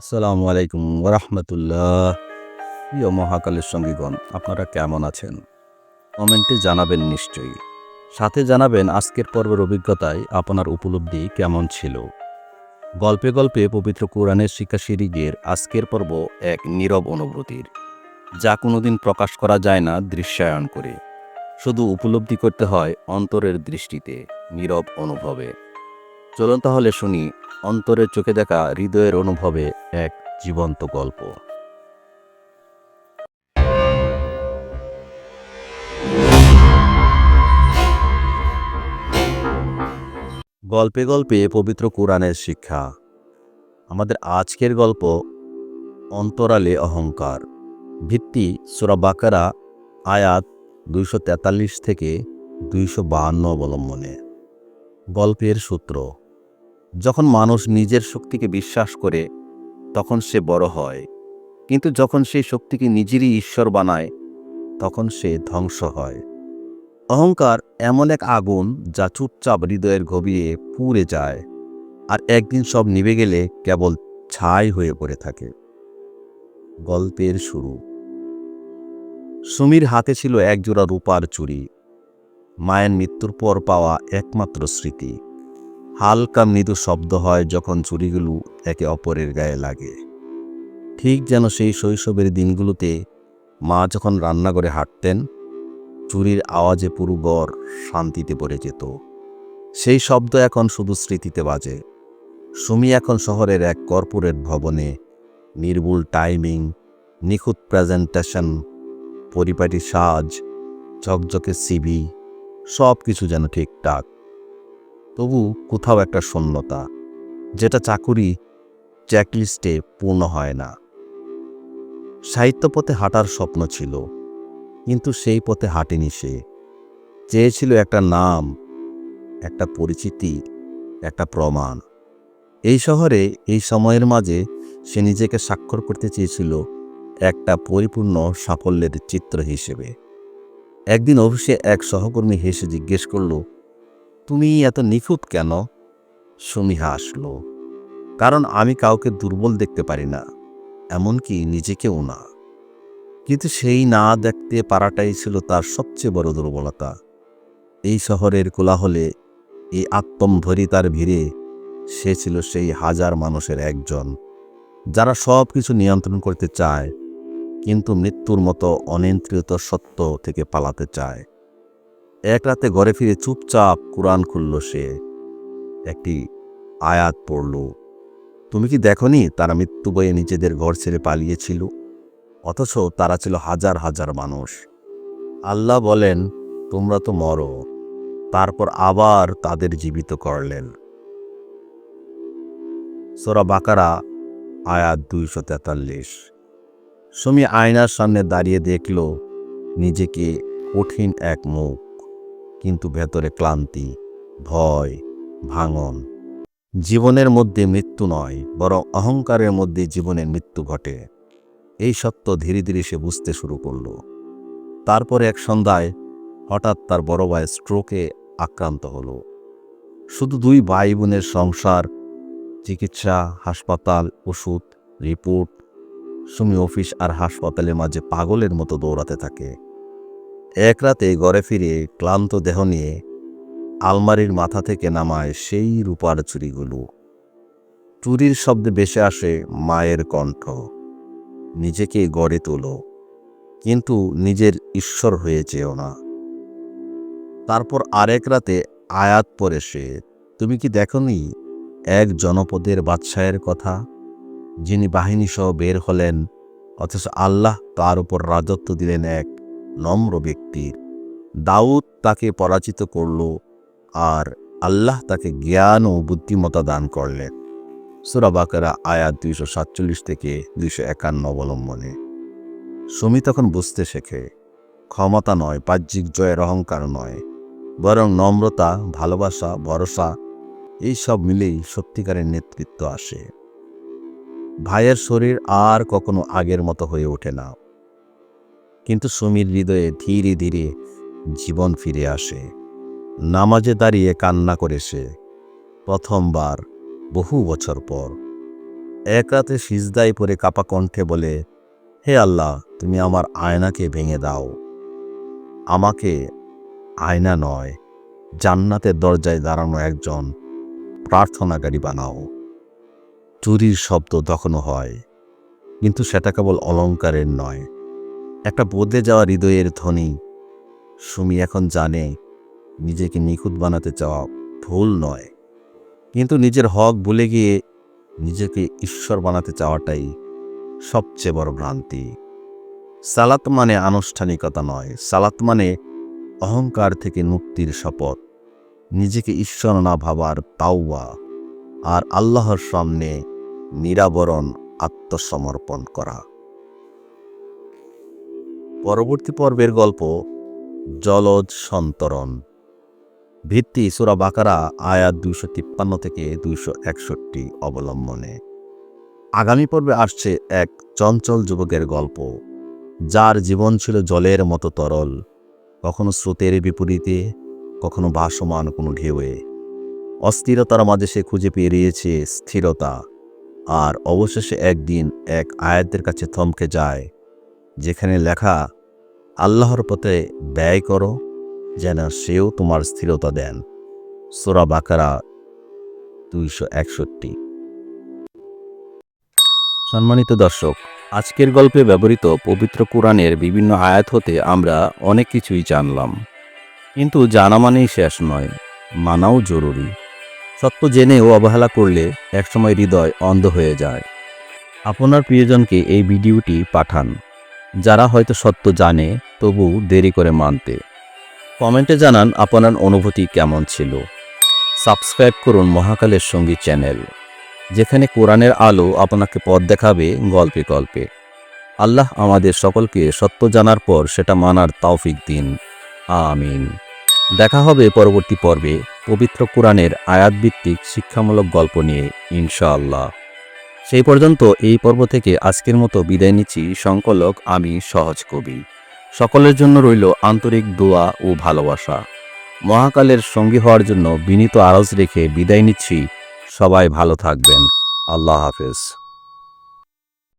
আসসালামু আলাইকুম ওরহমতুল্লাহ প্রিয় মহাকালের সঙ্গীগণ, আপনারা কেমন আছেন? কমেন্টে জানাবেন নিশ্চয়ই। সাথে জানাবেন আজকের পর্বের অভিজ্ঞতায় আপনার উপলব্ধি কেমন ছিল। গল্পে গল্পে পবিত্র কোরআনের শিক্ষা সিরিজের আজকের পর্ব এক নীরব অনুভূতির, যা কোনোদিন প্রকাশ করা যায় না দৃশ্যায়ন করে। শুধু উপলব্ধি করতে হয় অন্তরের দৃষ্টিতে নীরব অনুভবে। চলুন তাহলে শুনি অন্তরের চোখে দেখা হৃদয়ের অনুভবে এক জীবন্ত গল্প। গল্পে গল্পে পবিত্র কোরআনের শিক্ষা। আমাদের আজকের গল্প অন্তরালে অহংকার। ভিত্তি সুরা বাকারা, আয়াত দুইশো তেতাল্লিশ থেকে দুইশো বাহান্ন অবলম্বনে। গল্পের সূত্র যখন মানুষ নিজের শক্তিকে বিশ্বাস করে, তখন সে বড় হয়। কিন্তু যখন সেই শক্তিকে নিজেরই ঈশ্বর বানায়, তখন সে ধ্বংস হয়। অহংকার এমন এক আগুন যা চুপচাপ হৃদয়ের গভীরে পুড়ে যায় আর একদিন সব নিভে গেলে কেবল ছাই হয়ে পড়ে থাকে। গল্পের শুরু। সুমির হাতে ছিল একজোড়া রূপার চুরি মায়ের মৃত্যুর পর পাওয়া একমাত্র স্মৃতি। হালকা মৃদু শব্দ হয় যখন চুরিগুলো একে অপরের গায়ে লাগে। ঠিক যেন সেই শৈশবের দিনগুলোতে মা যখন রান্নাঘরে হাঁটতেন, চুরির আওয়াজে পুরো গড় শান্তিতে পড়ে যেত। সেই শব্দ এখন শুধু স্মৃতিতে বাজে। সুমি এখন শহরের এক কর্পোরেট ভবনে নির্ভুল টাইমিং, নিখুঁত প্রেজেন্টেশন, পরিপাটি সাজ, ঝকঝকে সিবি সব কিছু যেন ঠিকঠাক। তবু কোথাও একটা শূন্যতা, যেটা চাকুরি চেকলিস্টে পূর্ণ হয় না। সাহিত্যপথে হাঁটার স্বপ্ন ছিল, কিন্তু সেই পথে হাঁটেনি সে। চেয়েছিল একটা নাম, একটা পরিচিতি, একটা প্রমাণ। এই শহরে, এই সময়ের মাঝে সে নিজেকে স্বাক্ষর করতে চেয়েছিল একটা পরিপূর্ণ সাফল্যের চিত্র হিসেবে। একদিন অফিসে এক সহকর্মী হেসে জিজ্ঞেস করল তুমি এত নিখুঁত কেন? সুমি হাসল কারণ আমি কাউকে দুর্বল দেখতে পারি না, এমনকি নিজেকেও না। কিন্তু সেই না দেখতে পারাটাই ছিল তার সবচেয়ে বড় দুর্বলতা। এই শহরের কোলাহলে, এই আত্মম্ভরিতার ভিড়ে সে ছিল সেই হাজার মানুষের একজন, যারা সব কিছু নিয়ন্ত্রণ করতে চায়, কিন্তু মৃত্যুর মতো অনিয়ন্ত্রিত সত্য থেকে পালাতে চায়। এক রাতে ঘরে ফিরে চুপচাপ কোরআন খুলল সে। একটি আয়াত পড়ল, তুমি কি দেখনি তারা মৃত্যু বয়ে নিজেদের ঘর ছেড়ে পালিয়েছিল? অথচ তারা ছিল হাজার হাজার মানুষ। আল্লাহ বলেন, তোমরা তো মরো, তারপর আবার তাদের জীবিত করলেন। সোরা বাকারা, আয়াত দুইশো তেতাল্লিশ। সুমি আয়নার সামনে দাঁড়িয়ে দেখল, নিজেকে কঠিন এক মুখ। কিন্তু ভেতরে ক্লান্তি, ভয়, ভাঙন। জীবনের মধ্যে মৃত্যু নয়, বরং অহংকারের মধ্যে জীবনের মৃত্যু ঘটে। এই সত্য ধীরে ধীরে সে বুঝতে শুরু করল। তারপরে এক সন্ধ্যায় হঠাৎ তার বড় ভাই স্ট্রোকে আক্রান্ত হল। শুধু দুই ভাই বোনের সংসার, চিকিৎসা, হাসপাতাল, ওষুধ, রিপোর্ট, সুমি অফিস আর হাসপাতালের মাঝে পাগলের মতো দৌড়াতে থাকে। এক রাতে ঘরে ফিরে ক্লান্ত দেহ নিয়ে আলমারির মাথা থেকে নামায় সেই রূপার চুরিগুলো। চুরির শব্দে বেসে আসে মায়ের কণ্ঠ। নিজেকে গড়ে তোলো, কিন্তু নিজের ঈশ্বর হয়ে যেও না। তারপর আরেক রাতে আয়াত পরে সে, তুমি কি দেখনি এক জনপদের বাদশাহের কথা, যিনি বাহিনী সহ বের হলেন, অথচ আল্লাহ তার উপর রাজত্ব দিলেন এক নম্র ব্যক্তির দাউদ তাকে পরাজিত করল আর আল্লাহ তাকে জ্ঞান ও বুদ্ধিমতা দান করলেন। সুরাবাকেরা আয়াত দুইশো সাতচল্লিশ থেকে দুইশো একান্ন অবলম্বনে। সুমি তখন বুঝতে শেখে, ক্ষমতা নয়, বাহ্যিক জয়ের অহংকার নয়, বরং নম্রতা, ভালোবাসা, ভরসা, এই সব মিলেই সত্যিকারের নেতৃত্ব আসে। ভাইয়ের শরীর আর কখনো আগের মতো হয়ে ওঠে না। কিন্তু সুমির হৃদয়ে ধীরে ধীরে জীবন ফিরে আসে। নামাজে দাঁড়িয়ে কান্না করে সে প্রথমবার বহু বছর পর। এক রাতে সিজদায় পরে কাপা কণ্ঠে বলে, হে আল্লাহ, তুমি আমার আয়নাকে ভেঙে দাও। আমাকে আয়না নয়, জান্নাতের দরজায় দাঁড়ানো একজন প্রার্থনাকারী বানাও। চুরির শব্দ তখনও হয়, কিন্তু সেটা কেবল অলঙ্কারের নয়। একটা বদলে যাওয়া হৃদয়ের ধ্বনি। সুমি এখন জানে, নিজেকে নিখুঁত বানাতে চাওয়া ভুল নয়। কিন্তু নিজের হক ভুলে গিয়ে নিজেকে ঈশ্বর বানাতে চাওয়াটাই সবচেয়ে বড় ভ্রান্তি। সালাত মানে আনুষ্ঠানিকতা নয়, সালাত মানে অহংকার থেকে মুক্তির শপথ। নিজেকে ঈশ্বর না ভাবার তাওয়া আর আল্লাহর সামনে নিরাবরণ, আত্মসমর্পণ করা। পরবর্তী পর্বের গল্প জলজ সন্তরণ। ভিত্তি সুরা বাকারা আয়াত দুইশো তিপ্পান্ন থেকে দুইশো একষট্টি অবলম্বনে। আগামী পর্বে আসছে এক চঞ্চল যুবকের গল্প, যার জীবন ছিল জলের মতো তরল, কখনো স্রোতের বিপরীতে, কখনো ভাসমান কোনো ঢেউয়ে। অস্থিরতার মাঝে সে খুঁজে পেরিয়েছে স্থিরতা, আর অবশেষে একদিন এক আয়াতের কাছে থমকে যায় যেখানে লেখা, আল্লাহর পথে ব্যয় করো, যেন সেও তোমার স্থিরতা দেন। সোরা বাকারা দুইশো একষট্টি। সম্মানিত দর্শক, আজকের গল্পে ব্যবহৃত পবিত্র কোরআনের বিভিন্ন আয়াত হতে আমরা অনেক কিছুই জানলাম। কিন্তু জানা মানেই শেষ নয়, মানাও জরুরি। সত্য জেনেও অবহেলা করলে একসময় হৃদয় অন্ধ হয়ে যায়। আপনার প্রিয়জনকে এই ভিডিওটি পাঠান। যারা হয়তো সত্য জানে, তবু দেরি করে মানতে। কমেন্টে জানান আপনার অনুভূতি কেমন ছিল। সাবস্ক্রাইব করুন মহাকালের সঙ্গী চ্যানেল, যেখানে কোরআনের আলো আপনাকে পথ দেখাবে গল্পে গল্পে। আল্লাহ আমাদের সকলকে সত্য জানার পর সেটা মানার তৌফিক দিন। আমিন। দেখা হবে পরবর্তী পর্বে পবিত্র কোরআনের আয়াতভিত্তিক শিক্ষামূলক গল্প নিয়ে, ইনশাআল্লাহ। সেই পর্যন্ত এই পর্ব থেকে আজকের মতো বিদায় নিচ্ছি। সংকলক, আমি সহজ কবি। সকলের জন্য রইল আন্তরিক দোয়া ও ভালোবাসা। মহাকালের সঙ্গী হওয়ার জন্য বিনীত আরজ রেখে বিদায় নিচ্ছি। সবাই ভালো থাকবেন। আল্লাহ হাফেজ।